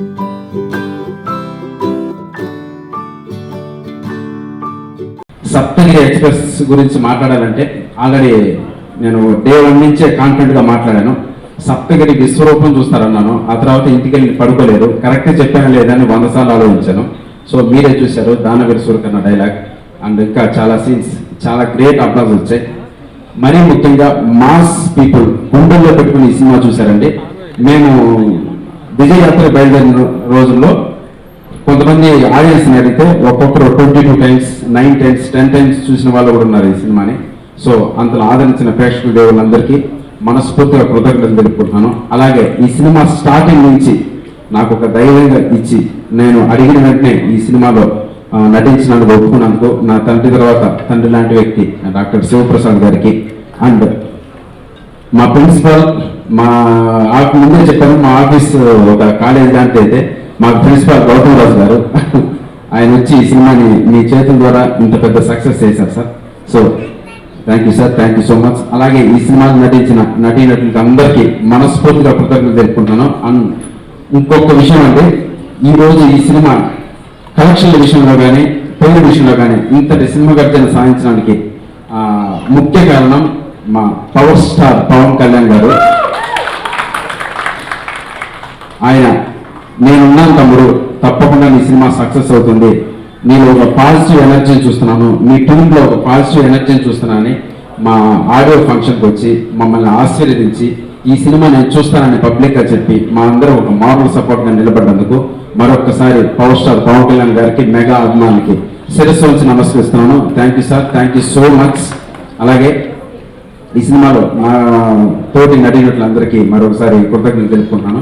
Saptagiri express గురించి మాట్లాడాలంటే already నేను డే వన్ నుంచే కాన్ఫిడెంట్గా మాట్లాడాను. సప్తగిరి విశ్వరూపం చూస్తారన్నాను. ఆ తర్వాత ఇంటికి వెళ్ళి పడుకోలేదు. కరెక్ట్ చెప్పాను లేదని వంద సార్లు ఆలోచించాను. సో మీరే చూశారు దానవీర సూరకన్న డైలాగ్ అండ్ ఇంకా చాలా సీన్స్ చాలా గ్రేట్ అప్లాజ్ వచ్చాయి. మరీ ముఖ్యంగా మాస్ పీపుల్ గుండెల్లో పెట్టుకుని ఈ సినిమా చూశారండి. మేము విజయయాత్ర బయలుదేరిన రోజుల్లో కొంతమంది ఆడియన్స్ని అడిగితే ఒక్కొక్కరు twenty two times nine times ten times చూసిన వాళ్ళు కూడా ఉన్నారు ఈ సినిమాని. సో అంతలో ఆదరించిన ప్రేక్షకుల దేవుళ్ళందరికీ మనస్ఫూర్తిగా కృతజ్ఞతలు తెలుపుకుంటున్నాను. అలాగే ఈ సినిమా స్టార్టింగ్ నుంచి నాకు ఒక ధైర్యంగా ఇచ్చి నేను అడిగిన వెంటనే ఈ సినిమాలో నటించినందుకు ఒప్పుకున్నందుకు నా తండ్రి తర్వాత తండ్రి లాంటి వ్యక్తి డాక్టర్ శివప్రసాద్ గారికి అండ్ మా ప్రిన్సిపల్ మా ముందే చెప్పాను మా ఆఫీస్ ఒక కాలేజ్ దాంట్లో అయితే మా ప్రిన్సిపల్ గౌతమ్ రాజు గారు. ఆయన వచ్చి ఈ సినిమాని మీ చేతుల ద్వారా ఇంత పెద్ద సక్సెస్ చేశారు sir so thank you sir thank you so much అలాగే ఈ సినిమాలో నటించిన నటీనటులకి అందరికీ మనస్ఫూర్తిగా కృతజ్ఞతలు తెలుపుకుంటున్నాను. అండ్ ఇంకొక విషయం అంటే ఈరోజు ఈ సినిమా కలెక్షన్ల విషయంలో కానీ పేరు విషయంలో కానీ ఇంతటి సినిమా గర్జన సాధించడానికి ముఖ్య కారణం మా పవర్ స్టార్ పవన్ కళ్యాణ్ గారు. ఆయన నేనున్నాను తమ్ముడు తప్పకుండా నీ సినిమా సక్సెస్ అవుతుంది. నేను ఒక పాజిటివ్ ఎనర్జీని చూస్తున్నాను. మీ టీంలో ఒక పాజిటివ్ ఎనర్జీని చూస్తున్నానని మా ఆడియో ఫంక్షన్కి వచ్చి మమ్మల్ని ఆశీర్వదించి ఈ సినిమా నేను చూస్తానని పబ్లిక్గా చెప్పి మా అందరూ ఒక మామూలు సపోర్ట్గా నిలబడినందుకు మరొకసారి పవర్ స్టార్ పవన్ కళ్యాణ్ గారికి మెగా అభిమానికి శిరస్సు నమస్కరిస్తున్నాను. Thank you sir thank you so much అలాగే ఈ సినిమాలో మా తోటి నటీనటులందరికీ మరొకసారి కృతజ్ఞతలు తెలుపుకుంటున్నాను.